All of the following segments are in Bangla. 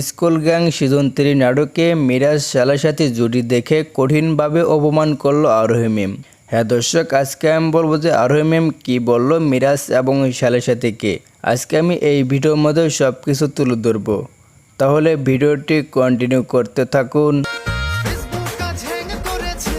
স্কুল গ্যাং সিজন থ্রি নাটকে মিরাজ শালার সাথে জুটি দেখে কঠিনভাবে অপমান করল আরোহী মেম। হ্যাঁ দর্শক, আজকে আমি বলব যে আরোহী মেম কী বলল মিরাজ এবং শালার সাথে কে? আজকে আমি এই ভিডিওর মধ্যে সব কিছু তুলে ধরবো। তাহলে ভিডিওটি কন্টিনিউ করতে থাকুন।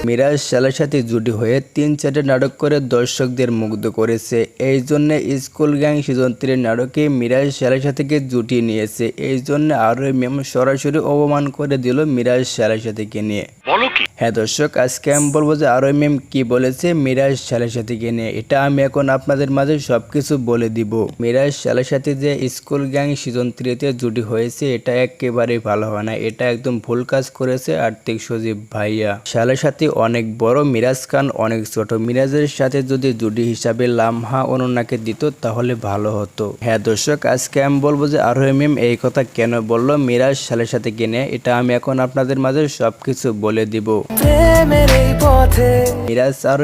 মিরাজ শালার সাথে জুটি হয়ে তিন চারটে নাটক করে দর্শকদের মুগ্ধ করেছে। এই জন্য স্কুল গ্যাং সিজন থ্রির নাটকে মিরাজ শালার সাথেকে জুটি নিয়েছে। এই জন্য আরও মেম সরাসরি অপমান করে দিল মিরাজ শালার সাথেকে নিয়ে। বলো কি? হ্যাঁ দর্শক, আজকে আমি বলব যে আরও এম কি বলেছে, মিরাজ শালের সাথীকে নিয়ে। এটা আমি এখন আপনাদের মাঝে সবকিছু বলে দিব। মিরাজ শালের সাথে যে স্কুল গ্যাং সিজন থ্রিতে জুটি হয়েছে, এটা একেবারেই ভালো হয় না। এটা একদম ভুল কাজ করেছে আর্থিক সজীব ভাইয়া। শালের সাথে অনেক বড় মিরাজ খান অনেক ছোট। মিরাজের সাথে যদি জুটি হিসাবে লামহা অনন্যাকে দিত, তাহলে ভালো হতো। হ্যাঁ দর্শক, আজকে আমি বলব যে আরও এম এই কথা কেন বলল মিরাজ শালের সাথে কিনে এটা আমি এখন আপনাদের মাঝে সবকিছু বলে দিব। মিরাজ আর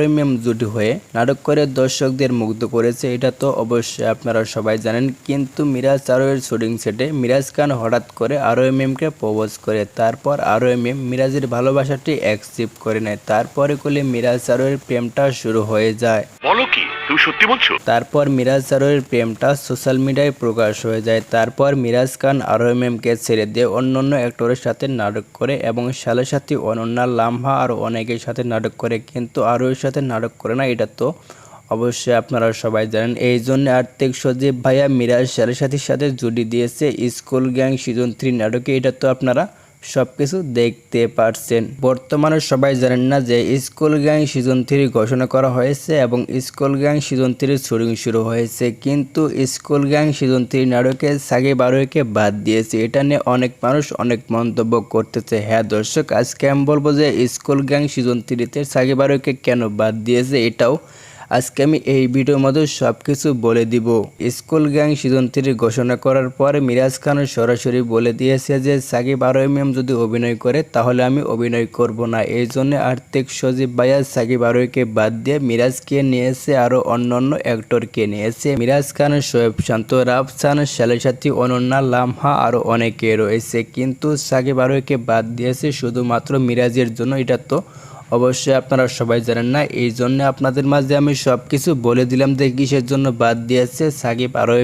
জুটি হয়ে নাটক করে দর্শকদের মুগ্ধ করেছে, এটা তো অবশ্যই আপনারা সবাই জানেন। কিন্তু মিরাজ আরোয়ের শুটিং সেটে মিরাজ খান হঠাৎ করে আরও মেমকে প্রপোজ করে, তারপর আরও মেম মিরাজের ভালোবাসাটি অ্যাকসেপ্ট করে নেয়। তারপরে কোলে মিরাজ আরোয়ের প্রেমটা শুরু হয়ে যায়। কি তুমি সত্যি বলছো? তারপর মিরাজ আরোয়ের প্রেমটা সোশ্যাল মিডিয়ায় প্রকাশ হয়ে যায়। তারপর মিরাজ খান আরোহ মেমকে ছেড়ে দিয়ে অন্য অন্য অ্যাক্টরের সাথে নাটক করে এবং সালের সাথে, অনন্যা লামহা আর অনেকের সাথে নাটক করে। কিন্তু আরোহের সাথে নাটক করে না, এটা তো অবশ্যই আপনারা সবাই জানেন। এই জন্য আর্থিক সজীব ভাইয়া মিরাজ সালের সাথীর সাথে জুটি দিয়েছে স্কুল গ্যাং সিজন থ্রি নাটকে। এটা তো আপনারা সব কিছু দেখতে পারছেন। বর্তমানে সবাই জানেন না যে স্কুল গ্যাং সিজন থ্রি ঘোষণা করা হয়েছে এবং school gang season three shooting শুরু হয়েছে। কিন্তু স্কুল গ্যাং সিজন থ্রি নাটকে সাগে বারোকে বাদ দিয়েছে। এটা নিয়ে অনেক মানুষ অনেক মন্তব্য করতেছে। হ্যাঁ দর্শক, আজকে আমি বলব যে স্কুল গ্যাং সিজন থ্রিতে সাগে বারোকে কেন বাদ দিয়েছে এটাও আজকে আমি এই ভিডিওর মধ্যে সব কিছু বলে দিব। স্কুল গ্যাং সিজন থ্রি ঘোষণা করার পর মিরাজ খান সরাসরি বলে দিয়েছে যে, সাকিব আরও এম যদি অভিনয় করে, তাহলে আমি অভিনয় করব না। এই জন্য আর্থিক সজীব ভাইয়া সাকিব আরোকে বাদ দিয়ে মিরাজকে নিয়েছে আরও অন্য অন্য অ্যাক্টরকে নিয়েছে। মিরাজ খান, শোয়েব শান্ত, রাফ রাফসান সাথী, অনন্যা, লামহা আরও অনেকে রয়েছে। কিন্তু সাকিব আরোকে বাদ দিয়েছে শুধুমাত্র মিরাজের জন্য। এটা তো অবশ্যই আপনারা সবাই জানেন না, এই জন্য আপনাদের মাঝে আমি সব কিছু বলে দিলাম যে কিসের জন্য বাদ দিয়েছে সাকিব আরোহ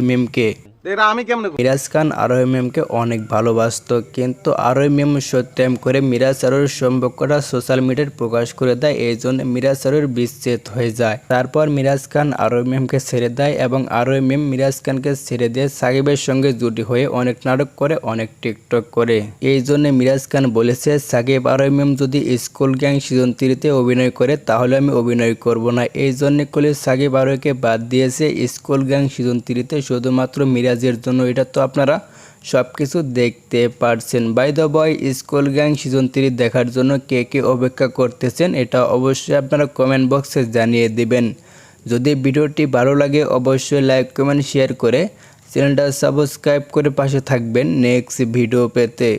এটা আমি কেমনে মিরাজ খান আরোহ মেমকে অনেক ভালোবাসতো, কিন্তু আরোহ মেম সত্যাম করে মিরাজ আরোর সম্পর্কটা সোশ্যাল মিডিয়ায় প্রকাশ করে দেয়, এই জন্য মিরাজ আরোর বিচ্ছেদ হয়ে যায়। তারপর মিরাজ খান আরোহ মেমকে ছেড়ে দেয় এবং আরোহ মেম মিরাজ খানকে ছেড়ে দিয়ে সাকিবের সঙ্গে জুটি হয়ে অনেক নাটক করে, অনেক টিকটক করে। এই জন্য মিরাজ খান বলেছে, সাকিব আরোহ মেম যদি স্কুল গ্যাং সিজন থ্রিতে অভিনয় করে, তাহলে আমি অভিনয় করব না। এই জন্য কোলে সাকিব আরোহকে বাদ দিয়েছে স্কুল গ্যাং সিজন থ্রিতে শুধুমাত্র মিরাজের জন্য। এটা তো আপনারা সব কিছু দেখতে পারছেন। By the boy school gang season three দেখার জন্য কে কে অপেক্ষা করতেছেন, এটা অবশ্যই আপনারা কমেন্ট বক্সে জানিয়ে দিবেন। যদি ভিডিওটি ভালো লাগে, অবশ্যই লাইক কমেন্ট শেয়ার করে চ্যানেলটা সাবস্ক্রাইব করে পাশে থাকবেন নেক্সট ভিডিও পেতে।